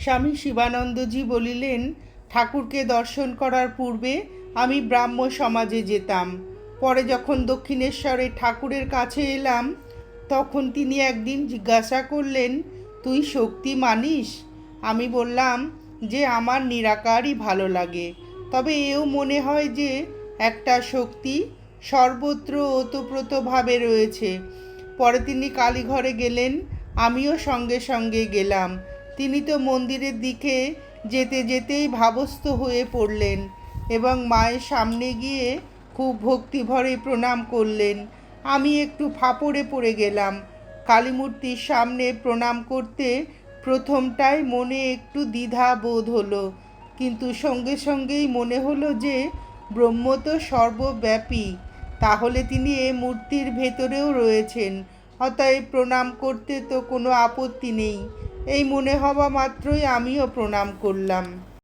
স্বামী শিবানন্দজি বলিলেন, ঠাকুরকে দর্শন করার পূর্বে আমি ব্রাহ্ম সমাজে যেতাম। পরে যখন দক্ষিণেশ্বরে ঠাকুরের কাছে এলাম, তখন তিনি একদিন জিজ্ঞাসা করলেন, তুই শক্তি মানিস? আমি বললাম, যে আমার নিরাকারই ভালো লাগে। তবে এও মনে হয় যে একটা শক্তি সর্বত্র ওতপ্রোতভাবে রয়েছে। পরে তিনি কালীঘরে গেলেন, আমিও সঙ্গে সঙ্গে গেলাম। তিনি তো মন্দিরের দিকে যেতে যেতেই ভাবস্থ হয়ে পড়লেন এবং মায়ের সামনে গিয়ে খুব ভক্তিভরে প্রণাম করলেন। আমি একটু ফাপড়ে পড়ে গেলাম। কালীমূর্তির সামনে প্রণাম করতে প্রথমটায় মনে একটু দ্বিধা বোধ হলো, কিন্তু সঙ্গে সঙ্গেই মনে হলো যে ব্রহ্ম তো সর্বব্যাপী, তাহলে তিনি এ মূর্তির ভেতরেও রয়েছেন। অতএব প্রণাম করতে তো কোনো আপত্তি নেই। এই মনে হওয়া মাত্রই আমিও প্রণাম করলাম।